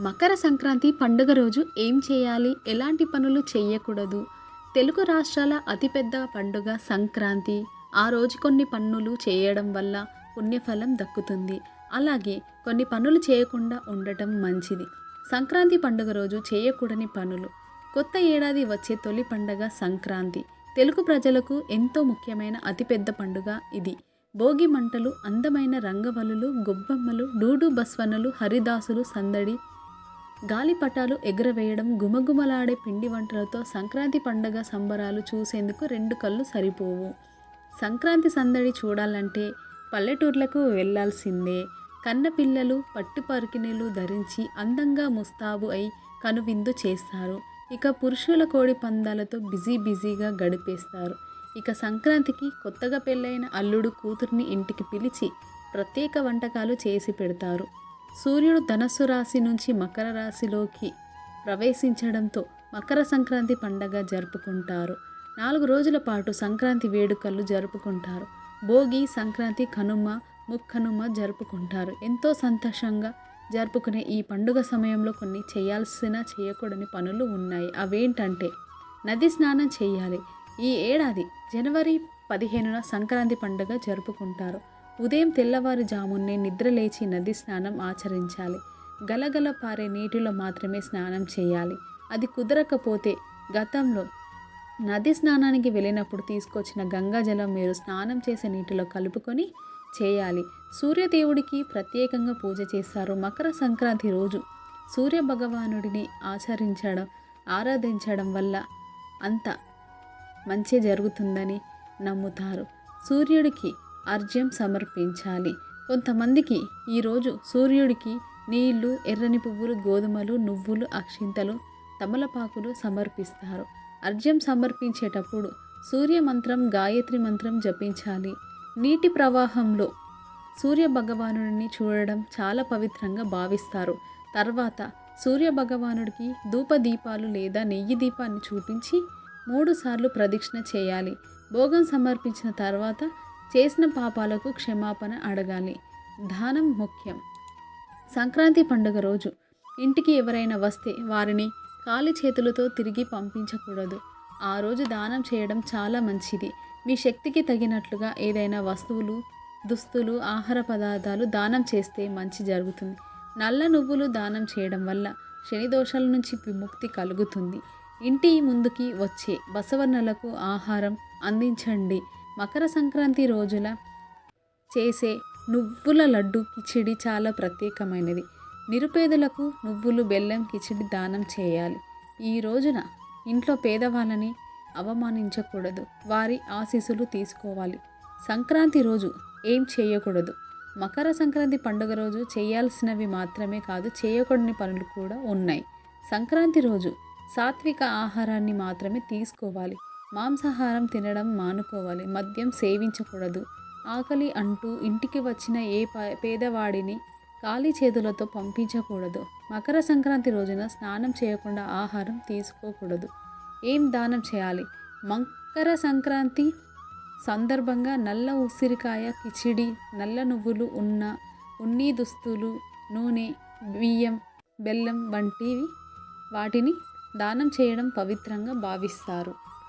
మకర సంక్రాంతి పండుగ రోజు ఏం చేయాలి? ఎలాంటి పనులు చేయకూడదు? తెలుగు రాష్ట్రాల అతిపెద్ద పండుగ సంక్రాంతి. ఆ రోజు కొన్ని పనులు చేయడం వల్ల పుణ్యఫలం దక్కుతుంది. అలాగే కొన్ని పనులు చేయకుండా ఉండటం మంచిది. సంక్రాంతి పండుగ రోజు చేయకూడని పనులు. కొత్త ఏడాది వచ్చే తొలి పండుగ సంక్రాంతి. తెలుగు ప్రజలకు ఎంతో ముఖ్యమైన అతిపెద్ద పండుగ ఇది. భోగి మంటలు అందమైన రంగవల్లులు గొబ్బమ్మలు డూడు బస్వనలు హరిదాసులు సందడి గాలిపటాలు ఎగురవేయడం గుమగుమలాడే పిండి వంటలతో సంక్రాంతి పండగ సంబరాలు చూసేందుకు రెండు కళ్ళు సరిపోవు. సంక్రాంతి సందడి చూడాలంటే పల్లెటూర్లకు వెళ్ళాల్సిందే కన్నపిల్లలు పట్టు ధరించి అందంగా ముస్తాబు అయి కనువిందు చేస్తారు. ఇక పురుషుల కోడి పందాలతో బిజీ బిజీగా గడిపేస్తారు. ఇక సంక్రాంతికి కొత్తగా పెళ్ళైన అల్లుడు కూతుర్ని ఇంటికి పిలిచి ప్రత్యేక వంటకాలు చేసి పెడతారు. సూర్యుడు ధనస్సు రాశి నుంచి మకర రాశిలోకి ప్రవేశించడంతో మకర సంక్రాంతి పండగ జరుపుకుంటారు. నాలుగు రోజుల పాటు సంక్రాంతి వేడుకలు జరుపుకుంటారు. భోగి సంక్రాంతి కనుమ ముక్కనుమ జరుపుకుంటారు. ఎంతో సంతోషంగా జరుపుకునే ఈ పండుగ సమయంలో కొన్ని చేయాల్సిన చేయకూడని పనులు ఉన్నాయి. అవేంటంటే నది స్నానం చేయాలి. ఈ ఏడాది జనవరి పదిహేనున సంక్రాంతి పండుగ జరుపుకుంటారు. ఉదయం తెల్లవారుజామునే నిద్రలేచి నది స్నానం ఆచరించాలి. గలగల పారే నీటిలో మాత్రమే స్నానం చేయాలి. అది కుదరకపోతే గతంలో నది స్నానానికి వెళ్ళినప్పుడు తీసుకొచ్చిన గంగాజలం మీరు స్నానం చేసే నీటిలో కలుపుకొని చేయాలి. సూర్యదేవుడికి ప్రత్యేకంగా పూజ చేస్తారు. మకర సంక్రాంతి రోజు సూర్య భగవానుడిని ఆచరించడం ఆరాధించడం వల్ల అంత మంచి జరుగుతుందని నమ్ముతారు. సూర్యుడికి అర్ఘ్యం సమర్పించాలి. కొంతమందికి ఈరోజు సూర్యుడికి నీళ్ళు ఎర్రని పువ్వులు గోధుమలు నువ్వులు అక్షింతలు తమలపాకులు సమర్పిస్తారు. అర్ఘ్యం సమర్పించేటప్పుడు సూర్య మంత్రం గాయత్రి మంత్రం జపించాలి. నీటి ప్రవాహంలో సూర్య భగవానుడిని చూడడం చాలా పవిత్రంగా భావిస్తారు. తర్వాత సూర్య భగవానుడికి ధూపదీపాలు లేదా నెయ్యి దీపాన్ని చూపించి మూడుసార్లు ప్రదక్షిణ చేయాలి. భోగం సమర్పించిన తర్వాత చేసిన పాపాలకు క్షమాపణ అడగాలి. దానం ముఖ్యం. సంక్రాంతి పండుగ రోజు ఇంటికి ఎవరైనా వస్తే వారిని ఖాళీ చేతులతో తిరిగి పంపించకూడదు. ఆ రోజు దానం చేయడం చాలా మంచిది. మీ శక్తికి తగినట్లుగా ఏదైనా వస్తువులు దుస్తులు ఆహార పదార్థాలు దానం చేస్తే మంచి జరుగుతుంది. నల్ల నువ్వులు దానం చేయడం వల్ల శని దోషాల నుంచి విముక్తి కలుగుతుంది. ఇంటి ముందుకి వచ్చే బసవన్నలకు ఆహారం అందించండి. మకర సంక్రాంతి రోజుల చేసే నువ్వుల లడ్డు కిచిడి చాలా ప్రత్యేకమైనది. నిరుపేదలకు నువ్వులు బెల్లం కిచిడి దానం చేయాలి. ఈ రోజున ఇంట్లో పేదవాళ్ళని అవమానించకూడదు. వారి ఆశీస్సులు తీసుకోవాలి. సంక్రాంతి రోజు ఏం చేయకూడదు? మకర సంక్రాంతి పండుగ రోజు చేయాల్సినవి మాత్రమే కాదు చేయకూడని పనులు కూడా ఉన్నాయి. సంక్రాంతి రోజు సాత్విక ఆహారాన్ని మాత్రమే తీసుకోవాలి. మాంసాహారం తినడం మానుకోవాలి. మద్యం సేవించకూడదు. ఆకలి అంటూ ఇంటికి వచ్చిన ఏ పేదవాడిని ఖాళీ చేతులతో పంపించకూడదు. మకర సంక్రాంతి రోజున స్నానం చేయకుండా ఆహారం తీసుకోకూడదు. ఏం దానం చేయాలి? మకర సంక్రాంతి సందర్భంగా నల్ల ఉసిరికాయ కిచిడి నల్ల నువ్వులు ఉన్న ఉన్ని దుస్తులు నూనె బియ్యం బెల్లం వంటివి వాటిని దానం చేయడం పవిత్రంగా భావిస్తారు.